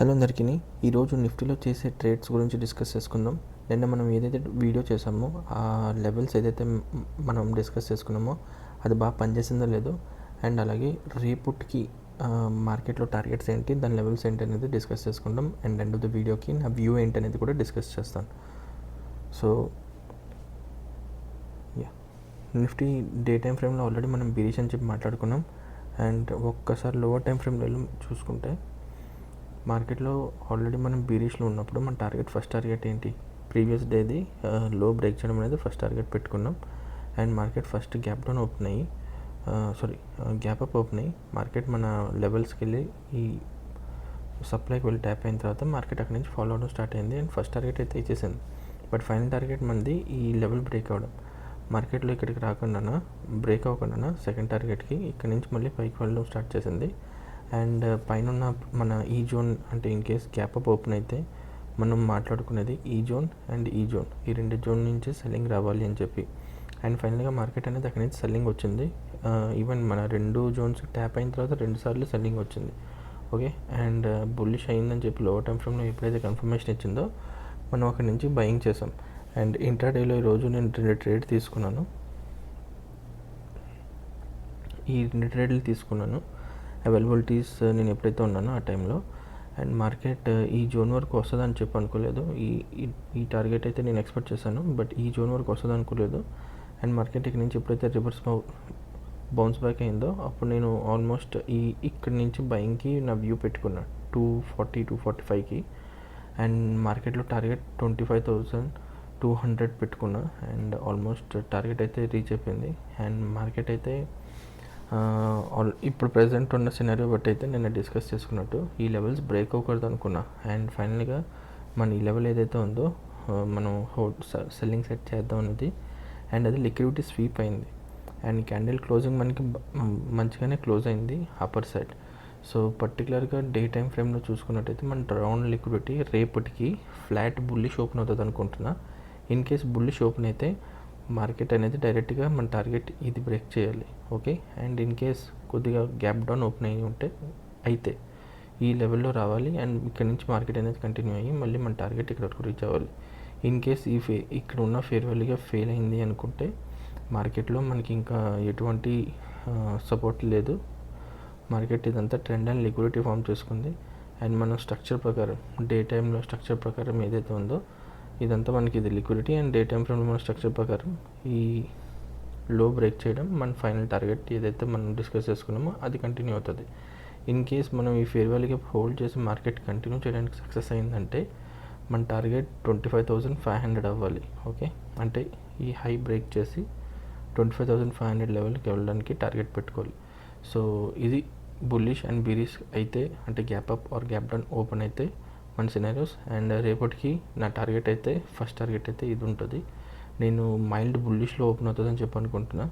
Hello అందరికీ ఈరోజు నిఫ్టీలో చేసే ట్రేడ్స్ గురించి డిస్కస్ చేసుకుందాం. నిన్న మనం ఏదైతే వీడియో చేసామో ఆ లెవెల్స్ ఏదైతే మనం డిస్కస్ చేసుకున్నామో అది బాగా పనిచేసిందో లేదో అండ్ అలాగే రేపుట్కి మార్కెట్లో టార్గెట్స్ ఏంటి దాని లెవెల్స్ ఏంటి అనేది డిస్కస్ చేసుకుందాం. అండ్ ఎండ్ ఆఫ్ ద వీడియోకి నా వ్యూ ఏంటి అనేది కూడా డిస్కస్ చేస్తాను. So yeah Nifty day time ఫ్రేమ్లో ఆల్రెడీ మనం బీరీష్ అని చెప్పి మాట్లాడుకున్నాం. అండ్ ఒక్కసారి లోవర్ టైం ఫ్రేమ్లో వెళ్ళి చూసుకుంటే మార్కెట్లో ఆల్రెడీ మనం బీరీష్లో ఉన్నప్పుడు మన టార్గెట్ ఫస్ట్ టార్గెట్ ఏంటి? ప్రీవియస్ డేది లో బ్రేక్ చేయడం అనేది ఫస్ట్ టార్గెట్ పెట్టుకున్నాం. And market first gap down open అయ్యి సారీ గ్యాప్ అప్ ఓపెన్ అయ్యి మార్కెట్ మన లెవెల్స్కి వెళ్ళి ఈ సప్లైకి వెళ్ళి ట్యాప్ అయిన తర్వాత మార్కెట్ అక్కడి నుంచి ఫాలో అవడం స్టార్ట్ అయింది. అండ్ ఫస్ట్ టార్గెట్ అయితే ఇచ్చేసింది. బట్ ఫైనల్ టార్గెట్ మనది ఈ లెవెల్ బ్రేక్ అవ్వడం. మార్కెట్లో ఇక్కడికి రాకుండా బ్రేక్ అవ్వకుండా సెకండ్ టార్గెట్కి ఇక్కడ నుంచి మళ్ళీ పైకి వెళ్ళడం స్టార్ట్ చేసింది. అండ్ పైన ఉన్న మన ఈ జోన్ అంటే in case gap up open అయితే మనం మాట్లాడుకునేది ఈ జోన్ అండ్ ఈ జోన్. ఈ రెండు జోన్ నుంచి సెల్లింగ్ రావాలి అని చెప్పి. అండ్ ఫైనల్గా మార్కెట్ అనేది అక్కడి నుంచి సెల్లింగ్ వచ్చింది. ఈవెన్ మన రెండు జోన్స్ ట్యాప్ అయిన తర్వాత రెండు సార్లు సెల్లింగ్ వచ్చింది. ఓకే? అండ్ బుల్లిష్ అయిందని చెప్పి లోవర్ టైం ఫ్రేమ్లో ఎప్పుడైతే కన్ఫర్మేషన్ ఇచ్చిందో మనం అక్కడి నుంచి బయింగ్ చేసాం. అండ్ ఇంటర్డేలో ఈరోజు నేను రెండు ట్రేడ్ తీసుకున్నాను. ఈ రెండు ట్రేడ్లు తీసుకున్నాను. అవైలబిలిటీస్ నేను ఎప్పుడైతే ఉన్నానో ఆ టైంలో అండ్ మార్కెట్ uh, ఈ జోన్ వరకు వస్తుందని చెప్పి అనుకోలేదు. ఈ ఈ- టార్గెట్ అయితే నేను ఎక్స్పెక్ట్ చేశాను బట్ ఈ జోన్ వరకు వస్తుంది అనుకోలేదు. అండ్ మార్కెట్ ఇక్కడ నుంచి ఎప్పుడైతే రివర్స్ బౌన్స్ బ్యాక్ అయిందో అప్పుడు నేను ఆల్మోస్ట్ ఈ ఇక్కడి నుంచి బయింగ్కి నా వ్యూ పెట్టుకున్నా టూ ఫార్టీ టూ ఫార్టీ ఫైవ్కి. అండ్ మార్కెట్లో target twenty five thousand two hundred పెట్టుకున్నా అండ్ ఆల్మోస్ట్ టార్గెట్ అయితే రీచ్ అయిపోయింది. అండ్ మార్కెట్ అయితే ఇప్పుడు ప్రజెంట్ ఉన్న సినారియో బట్టి అయితే నేను డిస్కస్ చేసుకున్నట్టు ఈ లెవెల్స్ బ్రేక్ అవ్వకూడదు అనుకున్నా. అండ్ ఫైనల్గా మన ఈ లెవెల్ ఏదైతే ఉందో మనం హోట్ సెల్లింగ్ సెట్ చేద్దాం అనేది. అండ్ అది లిక్విడిటీ స్వీప్ అయింది. అండ్ క్యాండిల్ క్లోజింగ్ మనకి మంచిగానే క్లోజ్ అయింది అప్పర్ సైడ్ సో పర్టికులర్గా డే టైం ఫ్రేమ్లో చూసుకున్నట్టయితే మన రౌండ్ లిక్విడిటీ రేపటికి ఫ్లాట్ బుల్లిష్ ఓపెన్ అవుతుంది అనుకుంటున్నా ఇన్ కేస్ బుల్లిష్ ఓపెన్ అయితే మార్కెట్ అనేది డైరెక్ట్గా మన టార్గెట్ ఇది బ్రేక్ చేయాలి ఓకే? అండ్ ఇన్ కేస్ కొద్దిగా గ్యాప్ డౌన్ ఓపెన్ అయ్యి ఉంటే అయితే ఈ లెవెల్లో రావాలి అండ్ ఇక్కడ నుంచి మార్కెట్ అనేది కంటిన్యూ అయ్యి మళ్ళీ మన టార్గెట్ ఇక్కడ వరకు రీచ్ అవ్వాలి. ఇన్ కేస్ ఈ ఫే ఇక్కడ ఉన్న ఫేర్ వాల్యూగా ఫెయిల్ అయింది అనుకుంటే మార్కెట్లో మనకి ఇంకా ఎటువంటి సపోర్ట్ లేదు. మార్కెట్ ఇదంతా ట్రెండ్ అండ్ లిక్విడిటీ ఫామ్ చేసుకుంది. అండ్ మనం స్ట్రక్చర్ ప్రకారం డే టైంలో స్ట్రక్చర్ ప్రకారం ఏదైతే ఉందో ఇదంతా మనకి ఇది liquidity and day time frame మన స్ట్రక్చర్ ప్రకారం ఈ లో బ్రేక్ చేయడం మన ఫైనల్ టార్గెట్ ఏదైతే మనం డిస్కస్ చేసుకున్నామో అది కంటిన్యూ అవుతుంది. ఇన్ కేస్ మనం ఈ ఫేర్ వాల్యూకి హోల్డ్ చేసి మార్కెట్ కంటిన్యూ చేయడానికి సక్సెస్ అయిందంటే మన target twenty five thousand five hundred అవ్వాలి ఓకే అంటే ఈ హై బ్రేక్ చేసి twenty five thousand five hundred లెవెల్కి వెళ్ళడానికి టార్గెట్ పెట్టుకోవాలి. సో ఇది బుల్లిష్ అండ్ బీరిష్ అయితే అంటే gap up or gap down open అయితే మన సినారియోస్ అండ్ రేపటికి నా టార్గెట్ అయితే ఫస్ట్ టార్గెట్ అయితే ఇది ఉంటుంది. నేను మైల్డ్ బుల్లిష్లో ఓపెన్ అవుతుందని చెప్పి అనుకుంటున్నా.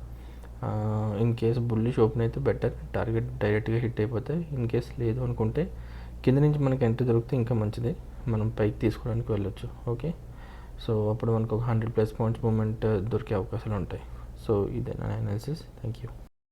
ఇన్ కేస్ బుల్లిష్ ఓపెన్ అయితే బెటర్ టార్గెట్ డైరెక్ట్గా హిట్ అయిపోతే ఇన్ కేస్ లేదు అనుకుంటే కింద నుంచి మనకి ఎంట్రీ దొరికితే ఇంకా మంచిది. మనం పైకి తీసుకోవడానికి వెళ్ళొచ్చు. ఓకే సో అప్పుడు మనకు ఒక హండ్రెడ్ ప్లస్ పాయింట్స్ మూమెంట్ దొరికే అవకాశాలు ఉంటాయి. సో ఇదే నా అనాలిసిస్ థ్యాంక్ యూ